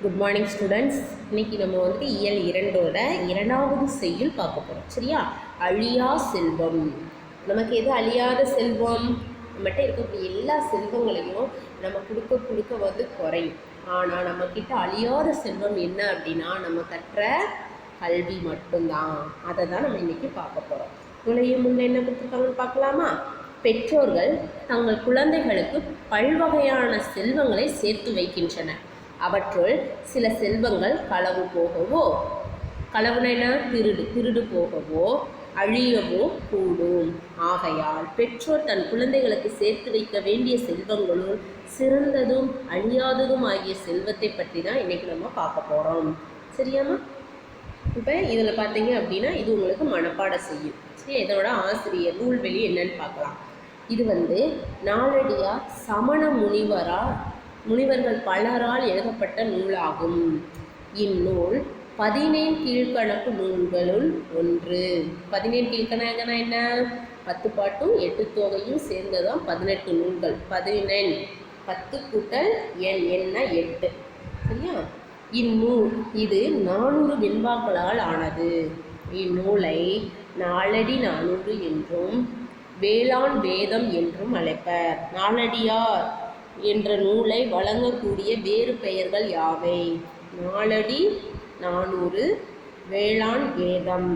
Good morning students இன்னைக்கு நம்ம வந்து இயல் இரண்டோட இரண்டாவது செய்யுள் பார்க்க போகிறோம் சரியா? அழியா செல்வம். நமக்கு எது அழியாத செல்வம்? நம்மகிட்ட இருக்கக்கூடிய எல்லா செல்வங்களையும் நம்ம கொடுக்க கொடுக்க வந்து குறையும். ஆனால் நம்மக்கிட்ட அழியாத செல்வம் என்ன அப்படின்னா நம்ம கற்ற கல்வி மட்டும்தான். அதை தான் நம்ம இன்னைக்கு பார்க்க போகிறோம் நுழையும் முன்னே என்ன கொடுத்துருக்காங்கன்னு பார்க்கலாமா? பெற்றோர்கள் தங்கள் குழந்தைகளுக்கு பல்வகையான செல்வங்களை சேர்த்து வைக்கின்றனர். அவற்றுள் சில செல்வங்கள் களவு போகவோ களவுனா திருடு திருடு போகவோ அழியவோ கூடும். ஆகையால் பெற்றோர் தன் குழந்தைகளுக்கு சேர்த்து வைக்க வேண்டிய செல்வங்களுள் சிறந்ததும் அழியாததும் ஆகிய செல்வத்தை பற்றி தான் இன்னைக்கு நம்ம பார்க்க போகிறோம் சரியாமா இப்போ இதில் பார்த்தீங்க அப்படின்னா இது உங்களுக்கு மனப்பாடம் செய்யும். சரி இதோட ஆசிரியர் நூல்வெளி என்னன்னு பார்க்கலாம். இது வந்து நாளடியாக சமண முனிவராக முனிவர்கள் பலரால் எழுதப்பட்ட நூலாகும். இந்நூல் பதினேழு கீழ்கணக்கு நூல்களுள் ஒன்று. பதினேழு கீழ்கணக்குனா என்ன? பத்து பாட்டும் எட்டு தொகையும் சேர்ந்ததான் பதினெட்டு நூல்கள். பதினெண் பத்து கூட்டல் எண் என்ன? எட்டு. சரியா? இந்நூல் இது நானூறு வெண்பாக்களால் ஆனது. இந்நூலை நாலடி நானூறு என்றும் வேளாண் வேதம் என்றும் அழைப்பர். நாலடியார் என்ற நூலை வழங்கக்கூடிய வேறு பெயர்கள் யாவை? நாலடி நானூறு வேளாண் வேதம்.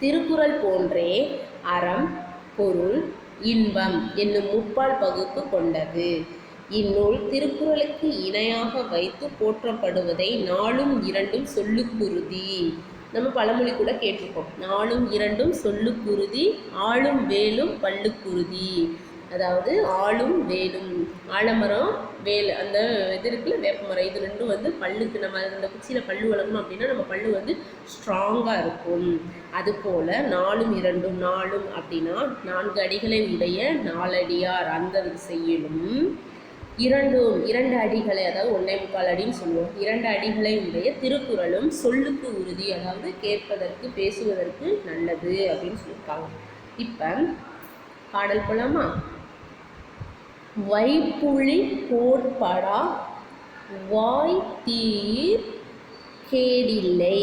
திருக்குறள் போன்றே அறம் பொருள் இன்பம் என்னும் முப்பால் பகுப்பு கொண்டது. இந்நூல் திருக்குறளுக்கு இணையாக வைத்து போற்றப்படுவதை நாளும் இரண்டும் சொல்லுக்குருதி நம்ம பழமொழி கூட கேட்டிருக்கோம். நாளும் இரண்டும் சொல்லுக்குருதி ஆளும் வேலும் பல்லுக்குருதி அதாவது ஆளும் வேலும். ஆலமரம் வேல் அந்த இது இருக்குல்ல வேப்பமரம் இது ரெண்டும் வந்து பல்லுக்கு நம்ம அந்த குச்சியில் பல்லு வளர்க்கணும் அப்படின்னா நம்ம பல்லு வந்து ஸ்ட்ராங்காக இருக்கும். அதுபோல் நாலும் இரண்டும் நாலும் அப்படின்னா நான்கு அடிகளை உடைய நாலடியார் அந்த செய்யலும் இரண்டும் இரண்டு அடிகளை அதாவது ஒன்றே முக்கால் அடின்னு சொல்லுவோம். இரண்டு அடிகளை உடைய திருக்குறளும் சொல்லுக்கு உறுதி அதாவது கேட்பதற்கு பேசுவதற்கு நல்லது அப்படின்னு சொல்லியிருக்காங்க. இப்போ பாடல் போலாமா? வைப்புழி கோட்படா வாய் கேடில்லை.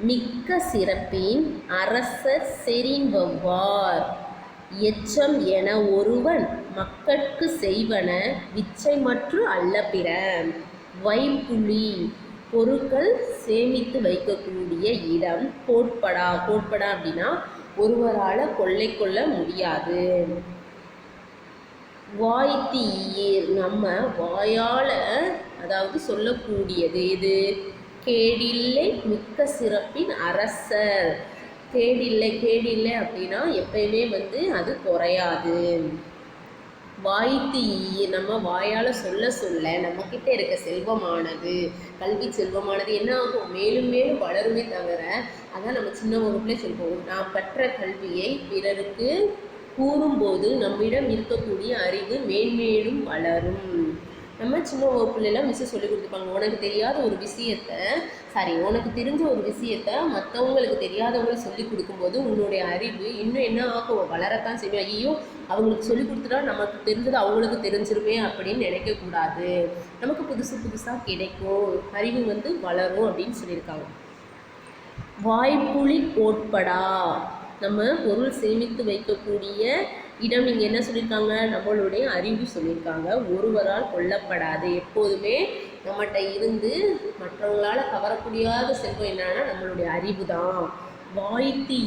மிக்க சிறப்பின் அரசர் செறிவவ்வார் எச்சம் என ஒருவன் மக்கட்கு செய்வன விச்சை மற்று அல்ல பிற. வைப்புலி பொருட்கள் சேமித்து வைக்கக்கூடிய இடம் கோட்படா கோட்படா அப்படின்னா ஒருவரால் கொள்ளை கொள்ள முடியாது. வாய்த்தீர் நம்ம வாயால் அதாவது சொல்லக்கூடியது இது கேடில்லை மிக்க சிறப்பின் அரசர். கேடில்லை கேடில்லை அப்படின்னா எப்பயுமே வந்து அது குறையாது. வாய்த்து நம்ம வாயால் சொல்ல சொல்ல நம்மக்கிட்ட இருக்க செல்வமானது கல்வி செல்வமானது என்ன ஆகும்? மேலும் மேலும் வளருமே தவிர அதான் நம்ம சின்ன வகுப்புலேயே சொல்லுவோம். நான் கற்ற கல்வியை பிறருக்கு கூறும்போது நம்மிடம் இருக்கக்கூடிய அறிவு மேன்மேலும் வளரும். நம்ம சின்ன வகுப்புலலாம் மிஸ்ஸு சொல்லி கொடுத்துருப்பாங்க. உனக்கு தெரியாத ஒரு விஷயத்த சாரி உனக்கு தெரிஞ்ச ஒரு விஷயத்த மற்றவங்களுக்கு தெரியாதவங்களுக்கு சொல்லி கொடுக்கும்போது உன்னுடைய அறிவு இன்னும் என்ன ஆகும்? வளரத்தான் செய்யும். ஐயோ அவங்களுக்கு சொல்லி கொடுத்துட்டா நமக்கு தெரிஞ்சது அவங்களுக்கு தெரிஞ்சிருமே அப்படின்னு நினைக்கக்கூடாது நமக்கு புதுசு புதுசாக கிடைக்கும். அறிவு வந்து வளரும் அப்படின்னு சொல்லியிருக்காங்க. வாய்ப்புளி கோட்படா? நம்ம பொருள் சேமித்து வைக்கக்கூடிய இடம் இங்கே என்ன சொல்லியிருக்காங்க நம்மளுடைய அறிவு சொல்லியிருக்காங்க ஒருவரால் கொல்லப்படாது. எப்போதுமே நம்மகிட்ட இருந்து மற்றவங்களால் கவரக்கூடியாத செல்வம் என்னன்னா நம்மளுடைய அறிவு தான் வாய்த்து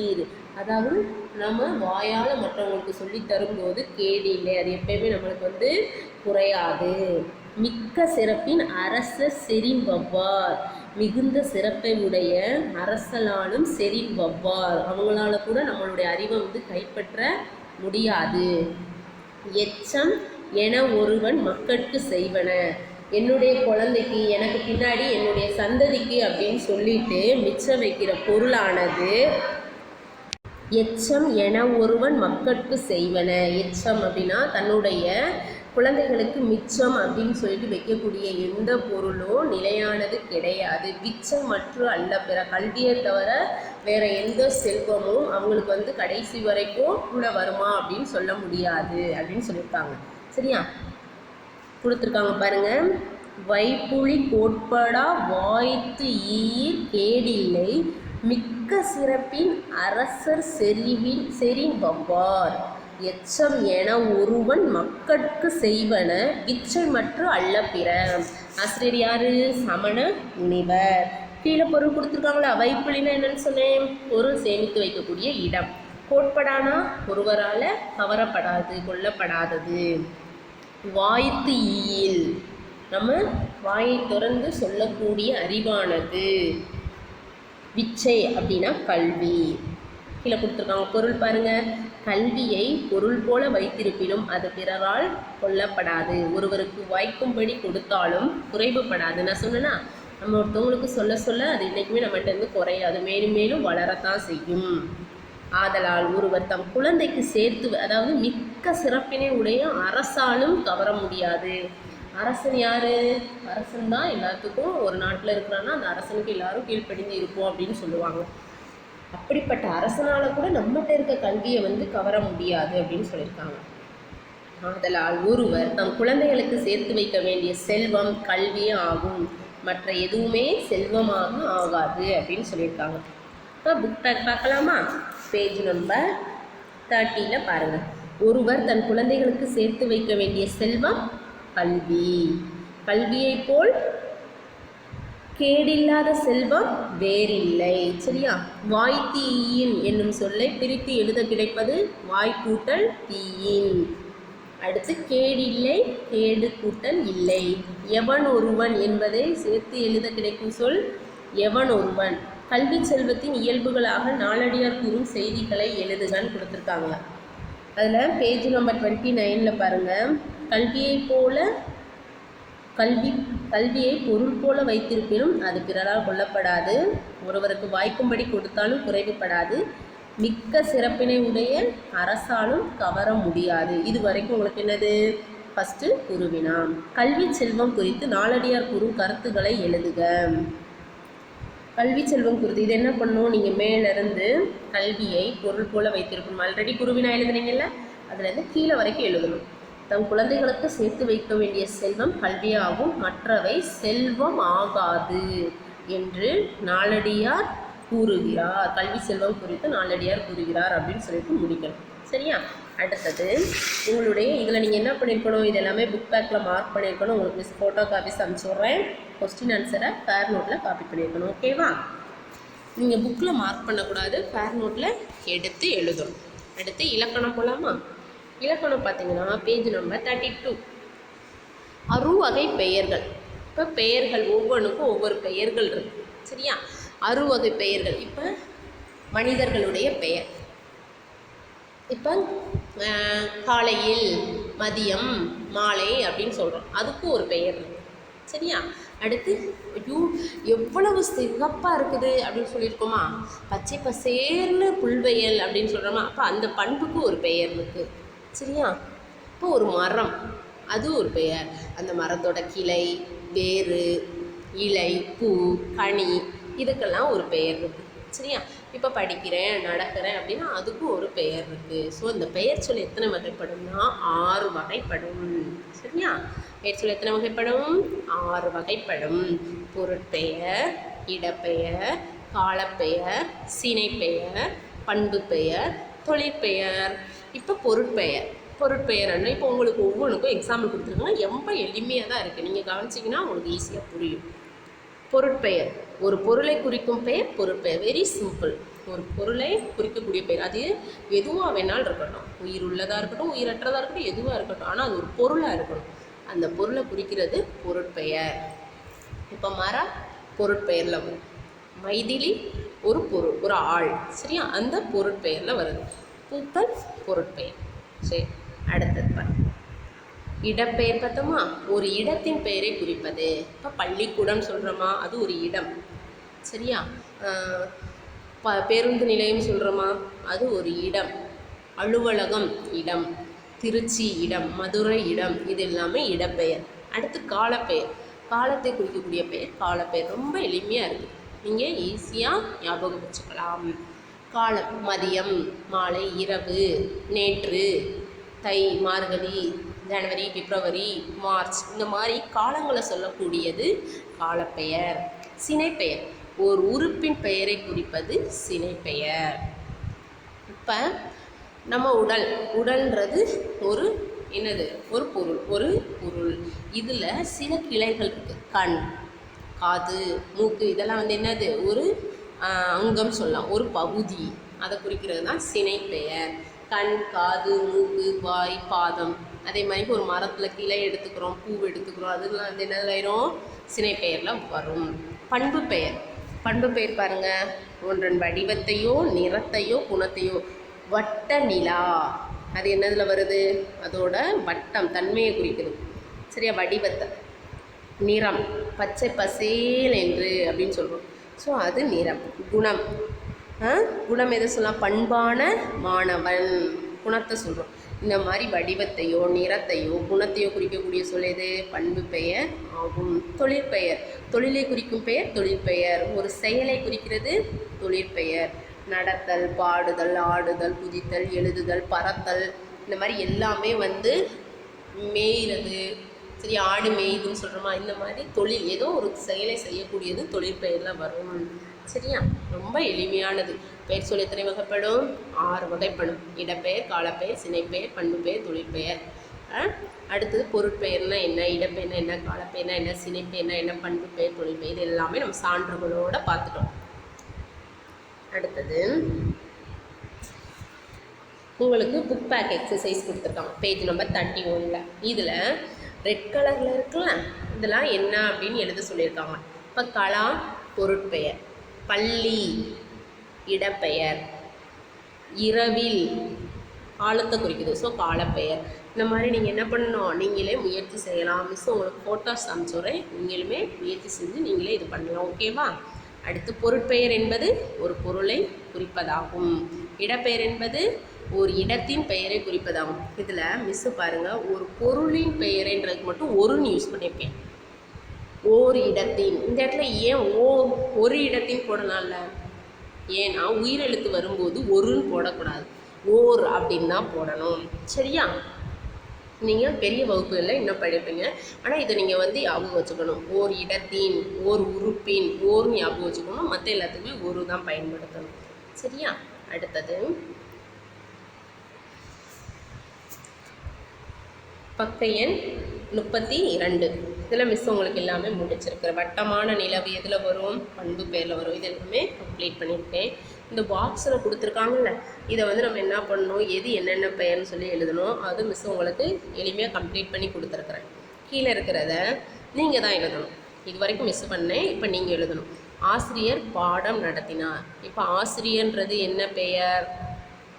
ஈர் அதாவது நம்ம வாயால் மற்றவங்களுக்கு சொல்லி தரும்போது கேடு இல்லை. அது எப்பயுமே நம்மளுக்கு வந்து குறையாது. மிக்க சிறப்பின் அரச செறிம்பவ்வார். மிகுந்த சிறப்பை உடைய அரசலாலும் செறிவவ்வார் அவங்களால கூட நம்மளுடைய அறிவை வந்து கைப்பற்ற முடியாது. எச்சம் என ஒருவன் மக்களுக்கு செய்வன. என்னுடைய குழந்தைக்கு எனக்கு பின்னாடி என்னுடைய சந்ததிக்கு அப்படின்னு சொல்லிட்டு மிச்சம் வைக்கிற பொருளானது எச்சம் என ஒருவன் மக்களுக்கு செய்வன. எச்சம் அப்படின்னா தன்னுடைய குழந்தைகளுக்கு மிச்சம் அப்படின்னு சொல்லிட்டு வைக்கக்கூடிய எந்த பொருளும் நிலையானது கிடையாது. மிச்சம் மற்றும் அல்ல. பிற கல்வியை தவிர வேற எந்த செல்வமும் அவங்களுக்கு வந்து கடைசி வரைக்கும் கூட வருமா அப்படின்னு சொல்ல முடியாது அப்படின்னு சொல்லியிருக்காங்க. சரியா? கொடுத்துருக்காங்க பாருங்க. வைப்புழி கோட்படா வாய்த்து ஈர் கேடில்லை. மிக்க சிறப்பின் அரசர் செறிவின் செறிவவ்வார் எச்சம் என ஒருவன் மக்கட்கு செய்வன இச்சை மற்றும் அல்ல பிற ஆசிரியர் யாரு? சமண முனிவர். கீழே பொருள் கொடுத்துருக்காங்களா? வைப்புலினா என்னன்னு சொன்னேன். பொருள் சேமித்து வைக்கக்கூடிய இடம். கோட்படானா? ஒருவரால் கவரப்படாது கொல்லப்படாதது. வாய்த்து ஈயில். நம்ம வாயை திறந்து சொல்லக்கூடிய அறிவானது. விச்சை அப்படின்னா கல்வி. கீழே கொடுத்துருக்காங்க. பொருள் பாருங்கள் கல்வியை பொருள் போல வைத்திருப்பினும் அது பிறரால் கொல்லப்படாது. ஒருவருக்கு வாய்க்கும்படி கொடுத்தாலும் குறைவுபடாது. நான் சொன்னேன்னா நம்ம ஒருத்தவங்களுக்கு சொல்ல சொல்ல அது என்றைக்குமே நம்மகிட்ட இருந்து குறையாது. மேலும் மேலும் வளரத்தான் செய்யும். ஆதலால் ஒருவர் தம் குழந்தைக்கு சேர்த்து அதாவது மிக்க சிறப்பினை உடைய அரசாலும் கவர முடியாது. அரசன் யாரு? அரசன் தான் எல்லாத்துக்கும் ஒரு நாட்டில் இருக்கிறான்னா அந்த அரசனுக்கு எல்லாரும் கீழ்ப்படிந்து இருப்போம் அப்படின்னு சொல்லுவாங்க. அப்படிப்பட்ட அரசனால் கூட நம்மகிட்ட இருக்க கல்வியை வந்து கவர முடியாது அப்படின்னு சொல்லியிருக்காங்க. ஆதலால் ஒருவர் தம் குழந்தைகளுக்கு சேர்த்து வைக்க வேண்டிய செல்வம் கல்வி ஆகும். மற்ற எதுவுமே செல்வமாக ஆகாது அப்படின்னு சொல்லியிருக்காங்க. இப்போ புக் பேக் பார்க்கலாமா? பேஜ் நம்பர் தேர்ட்டியில் பாருங்கள் ஒருவர் தன் குழந்தைகளுக்கு சேர்த்து வைக்க வேண்டிய செல்வம் கல்வி. கல்வியைப் போல் கேடில்லாத செல்வம் வேறில்லை. சரியா? வாய் தீயின் என்னும் சொல்லை பிரித்து எழுத கிடைப்பது வாய் கூட்டல் தீயின். அடுத்து கேடில்லை கேடு கூட்டல் இல்லை. எவன் ஒருவன் என்பதை சேர்த்து எழுத கிடைக்கும் சொல் எவன் ஒருவன். கல்வி செல்வத்தின் இயல்புகளாக நாளடியார் கூறும் செய்திகளை எழுதுகான்னு கொடுத்துருக்காங்க. அதில் பேஜ் நம்பர் டுவெண்ட்டி நைனில் பாருங்கள் கல்வியைப் போல கல்வி கல்வியை பொருள் போல வைத்திருப்பினும் அது பிறரால் கொல்லப்படாது. ஒருவருக்கு வாய்க்கும்படி கொடுத்தாலும் குறைவுபடாது. மிக்க சிறப்பினை உடைய அரசாலும் கவர முடியாது. இது வரைக்கும் உங்களுக்கு என்னது? ஃபஸ்ட்டு குருவினா. கல்வி செல்வம் குறித்து நாளடியார் குரு கருத்துக்களை எழுதுக. கல்வி செல்வம் குறித்து இது என்ன பண்ணும்? நீங்கள் மேலேருந்து கல்வியை பொருள் போல வைத்திருக்கணும். ஆல்ரெடி குருவினா எழுதுனீங்கல்ல? அதுலேருந்து கீழே வரைக்கும் எழுதணும். தம் குழந்தைகளுக்கு சேர்த்து வைக்க வேண்டிய செல்வம் கல்வியாகும். மற்றவை செல்வம் ஆகாது என்று நாளடியார் கூறுகிறார். கல்வி செல்வம் குறித்து நாளடியார் கூறுகிறார் அப்படின்னு சொல்லிட்டு முடிக்கணும். சரியா? அடுத்தது உங்களுடைய இதில் நீங்கள் என்ன பண்ணியிருக்கணும் இது எல்லாமே புக் பேக்கில் மார்க் பண்ணியிருக்கணும் உங்களுக்கு மிஸ் ஃபோட்டோ காப்பீஸ் அனுப்பிச்சுட்றேன் கொஸ்டின் ஆன்சரை ஃபேர் நோட்டில் காப்பி பண்ணியிருக்கணும் ஓகேவா நீங்கள் புக்கில் மார்க் பண்ணக்கூடாது. ஃபேர் நோட்டில் எடுத்து எழுதணும். அடுத்து இலக்கணம் போலாமா? இலக்கணம் பார்த்தீங்கன்னா பேஜ் நம்பர் தேர்ட்டி டூ அறுவகை பெயர்கள். இப்போ பெயர்கள் ஒவ்வொன்றுக்கும் ஒவ்வொரு பெயர்கள் இருக்கு. சரியா? அறுவகை பெயர்கள். இப்போ மனிதர்களுடைய பெயர். இப்போ காலையில் மதியம் மாலை அப்படின்னு சொல்கிறோம் அதுக்கும் ஒரு பெயர் இருக்கு. சரியா? அடுத்து ஐயோ எவ்வளவு சிறப்பாக இருக்குது அப்படின்னு சொல்லியிருக்கோமா? பச்சை பசேர்னு புல்வெயல் அப்படின்னு சொல்கிறோமா அப்போ அந்த பண்புக்கு ஒரு பெயர் இருக்குது சரியா? இப்போ ஒரு மரம். அது ஒரு பெயர். அந்த மரத்தோட கிளை வேறு இலை பூ கனி இதுக்கெல்லாம் ஒரு பெயர் இருக்குது சரியா? இப்போ படிக்கிறேன் நடக்கிறேன் அப்படின்னா அதுக்கும் ஒரு பெயர் இருக்குது ஸோ இந்த பெயர் சொல் எத்தனை வகைப்படும்னா ஆறு வகைப்படும். சரியா? பெயர் சொல் எத்தனை வகைப்படும்? ஆறு வகைப்படும். பொருட்பெயர் இடப்பெயர் காலப்பெயர் சினைப்பெயர் பண்பு பெயர் தொழிற்பெயர். இப்போ பொருட்பெயர். பொருட்பெயர்னு இப்போ உங்களுக்கு ஒவ்வொன்றுக்கும் எக்ஸாம்பிள் கொடுத்துருக்காங்க ரொம்ப எளிமையாக தான் இருக்குது நீங்கள் கவனிச்சிங்கன்னா உங்களுக்கு ஈஸியாக புரியும். பொருட்பெயர். ஒரு பொருளை குறிக்கும் பெயர் பொருட்பெயர். வெரி சிம்பிள் ஒரு பொருளை குறிக்கக்கூடிய பெயர். அது எதுவாக வேணாலும் இருக்கட்டும். உயிர் உள்ளதாக இருக்கட்டும் உயிரற்றதாக இருக்கட்டும் எதுவாக இருக்கட்டும். ஆனால் அது ஒரு பொருளாக இருக்கணும். அந்த பொருளை குறிக்கிறது பொருட்பெயர். இப்போ மர பொருட்பெயரில் வரும். மைதிலி ஒரு பொருள் ஒரு ஆள். சரியா? அந்த பொருட்பெயரில் வருது. பூக்கள் பொருட்பெயர். சரி. அடுத்தது பாரு. இடப்பெயர் பார்த்தோமா? ஒரு இடத்தின் பெயரை குறிப்பது. இப்போ பள்ளிக்கூடம் சொல்கிறோமா அது ஒரு இடம். சரியா? ப பேருந்து நிலையம் சொல்கிறோமா அது ஒரு இடம். அலுவலகம் இடம். திருச்சி இடம். மதுரை இடம். இது எல்லாமே இடப்பெயர். அடுத்து காலப்பெயர். காலத்தை குறிக்கக்கூடிய பெயர் காலப்பெயர். ரொம்ப எளிமையாக இருக்குது நீங்கள் ஈஸியாக ஞாபகம் வச்சுக்கலாம். காலம் மதியம் மாலை இரவு நேற்று தை மார்கழி ஜனவரி பிப்ரவரி மார்ச் இந்த மாதிரி காலங்களை சொல்லக்கூடியது காலப்பெயர் சினைப்பெயர். ஓர் உறுப்பின் பெயரை குறிப்பது சினைப்பெயர். இப்போ நம்ம உடல் உடல்ன்றது ஒரு என்னது? ஒரு பொருள் ஒரு பொருள். இதில் சில கிளைகள் இருக்குது கண் காது மூக்கு இதெல்லாம் வந்து என்னது? ஒரு அங்கம் சொல்லலாம். ஒரு பகுதி. அதை குறிக்கிறது தான் சினைப்பெயர் கண் காது மூக்கு வாய் பாதம். அதே மாதிரி ஒரு மரத்தில் கிளை எடுத்துக்கிறோம் பூ எடுத்துக்கிறோம் அதெல்லாம் வந்து என்ன சினை சினைப்பெயரில் வரும். பண்பு பெயர். பண்பு பெயர் பாருங்க. ஒன்றன் வடிவத்தையோ நிறத்தையோ குணத்தையோ. வட்ட நிலா. அது என்னதில் வருது? அதோட வட்டம் தன்மையை குறிக்குது. சரியா? வடிவத்தை. நிறம். பச்சை பசேல் என்று அப்படின்னு சொல்கிறோம் ஸோ அது நிறம். குணம். குணம் எதை சொல்லலாம் பண்பான மாணவன். குணத்தை சொல்கிறோம் இந்த மாதிரி வடிவத்தையோ நிறத்தையோ குணத்தையோ குறிக்கக்கூடிய சொல் எது? பண்பு பெயர் ஆகும். தொழிற்பெயர் தொழிலை குறிக்கும் பெயர் தொழிற்பெயர் ஒரு செயலை குறிக்கிறது தொழிற்பெயர் நடத்தல் பாடுதல் ஆடுதல் குதித்தல் எழுதுதல் பறத்தல். இந்த மாதிரி எல்லாமே வந்து மேயிறது. சரி ஆடு மேய்துன்னு சொல்கிறோமா இந்த மாதிரி தொழில் ஏதோ ஒரு செயலை செய்யக்கூடியது தொழிற்பெயரில் வரும். சரியா? ரொம்ப எளிமையானது. பெயர் சொல் எத்தனை வகைப்படும்? ஆறு வகைப்படும். இடப்பெயர் காலப்பெயர் சினைப்பெயர் பண்புப்பெயர் தொழிற்பெயர். அடுத்தது பொருட்பெயர்னா என்ன? இடப்பெயர்னா என்ன? காலப்பெயர்னா என்ன? சினைப்பெயர்னா என்ன? பண்புப்பெயர் தொழிற்பெயர் இது எல்லாமே நம்ம சான்றுகளோடு பார்த்துட்டோம். அடுத்தது உங்களுக்கு புக் பேக் எக்ஸசைஸ் கொடுத்துருக்காங்க. பேஜ் நம்பர் தேர்ட்டி ஒனில் இதில் ரெட் கலரில் இருக்குல்ல இதெல்லாம் என்ன அப்படின்னு எழுத சொல்லியிருக்காங்க. இப்போ கலா பொருட்பெயர். பள்ளி இடப்பெயர். இரவில் காலத்தை குறிக்குது. ஸோ காலப்பெயர். இந்த மாதிரி நீங்கள் என்ன பண்ணணும்? நீங்களே முயற்சி செய்யலாம். மிஸ் உங்களுக்கு ஃபோட்டோஸ் அனுப்பிச்சுறேன் நீங்களுமே முயற்சி செஞ்சு நீங்களே இது பண்ணலாம். ஓகேவா அடுத்து பொருட்பெயர் என்பது ஒரு பொருளை குறிப்பதாகும். இடப்பெயர் என்பது ஒரு இடத்தின் பெயரை குறிப்பதாகும். இதில் மிஸ்ஸு பாருங்கள் ஒரு பொருளின் பெயரைன்றதுக்கு மட்டும் ஒருன்னு யூஸ் பண்ணியிருக்கேன் ஓர் இடத்தின். இந்த இடத்துல ஏன் ஓ ஒரு இடத்தின் போடலாம்ல? ஏன்னா உயிரெழுத்து வரும்போது ஒருன்னு போடக்கூடாது. ஓர் அப்படின்னு தான் போடணும். சரியா? நீங்கள் பெரிய வகுப்புகளில் இன்னும் படிப்பீங்க. ஆனால் இதை நீங்கள் வந்து ஞாபகம் வச்சுக்கணும். ஓர் இடத்தின் ஓர் உறுப்பின் ஓர் ஞாபகம் வச்சுக்கணும். மற்ற எல்லாத்துக்குமே ஒரு தான் பயன்படுத்தணும். சரியா? அடுத்தது. பக்க எண் முப்பத்தி இரண்டு. இதில் மிஸ் உங்களுக்கு எல்லாமே முடிச்சிருக்கிற வட்டமான நிலவு எதில் வரும்? பண்பு பேரில் வரும். இது எல்லாமே கம்ப்ளீட் பண்ணியிருக்கேன். இந்த பாக்ஸில் கொடுத்துருக்காங்கல்ல இதை வந்து நம்ம என்ன பண்ணணும்? எது என்னென்ன பெயர்னு சொல்லி எழுதணும். அது மிஸ் உங்களுக்கு எளிமையாக கம்ப்ளீட் பண்ணி கொடுத்துருக்குறேன். கீழே இருக்கிறத நீங்கள் தான் எழுதணும். இது வரைக்கும் மிஸ் பண்ணேன். இப்போ நீங்கள் எழுதணும். ஆசிரியர் பாடம் நடத்தினார். இப்போ ஆசிரியர்ன்றது என்ன பெயர்?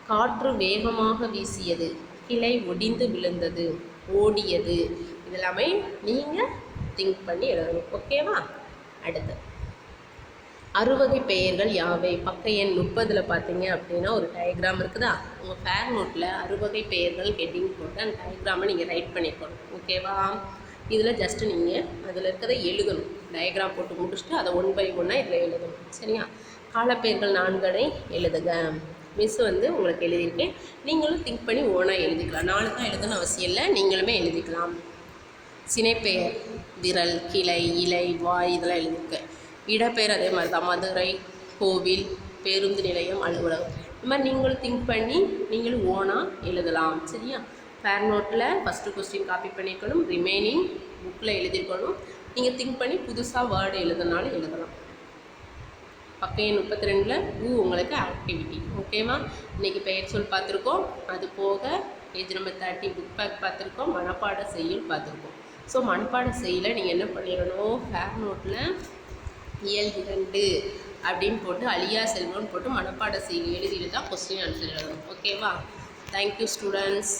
காற்று வேகமாக வீசியது. கிளை ஒடிந்து விழுந்தது. ஓடியது. இதெல்லாமே நீங்கள் திங்க் பண்ணி எழுதணும். ஓகேவா அடுத்து. அறுவகை பெயர்கள் யாவை? பக்க எண் முப்பதில் பார்த்தீங்க அப்படின்னா ஒரு டயக்ராம் இருக்குதா? உங்கள் ஃபேர் நோட்டில் அறுவகை பெயர்கள் ஹெட்டிங் போட்டு அந்த டயக்ராமை நீங்கள் ரைட் பண்ணிக்கணும் ஓகேவா இதில் ஜஸ்ட்டு நீங்கள் அதில் இருக்கிறத எழுதணும். டயக்ராம் போட்டு முடிச்சுட்டு அதை ஒன் பை ஒன்னாக இதில் எழுதணும். சரியா? காலப்பெயர்கள் நான்கனை எழுதுக. மிஸ் வந்து உங்களுக்கு எழுதியிருக்கேன் நீங்களும் திங்க் பண்ணி ஓனாக எழுதிக்கலாம். நாலு தான் எழுதணும் அவசியம் இல்லை. நீங்களுமே எழுதிக்கலாம். சினைப்பெயர் விரல் கிளை இலை வாய் இதெல்லாம் எழுதியிருக்கேன் இடப்பெயர் அதே மாதிரி தான் மதுரை கோவில் பேருந்து நிலையம் அலுவலகம். இந்த மாதிரி நீங்களும் திங்க் பண்ணி நீங்களும் ஓனாக எழுதலாம். சரியா? ஃபேர் நோட்டில் ஃபஸ்ட்டு கொஸ்டின் காப்பி பண்ணிக்கணும் ரிமைனிங் புக்கில் எழுதியிருக்கணும். நீங்கள் திங்க் பண்ணி புதுசாக வேர்டு எழுதுனாலும் எழுதலாம். பக்கம் எண் முப்பத்தி ரெண்டில் ஊ உங்களுக்கு ஆக்டிவிட்டி ஓகேவா இன்றைக்கி பெயர் சொல் பார்த்துருக்கோம். அது போக page number thirty book back பார்த்துருக்கோம். மனப்பாட செய்யுள் பார்த்துருக்கோம். ஸோ மனப்பாட செய்யல. நீங்கள் என்ன பண்ணிடணும்? ஃபேர் நோட்டில் இயல் இரண்டு அப்படின்னு போட்டு அழியா செல்வம்னு போட்டு மனப்பாட செய்ய எழுதிட்டு தான் கொஸ்டின் ஆன்சர் எழுதணும். ஓகேவா தேங்க்யூ ஸ்டூடெண்ட்ஸ்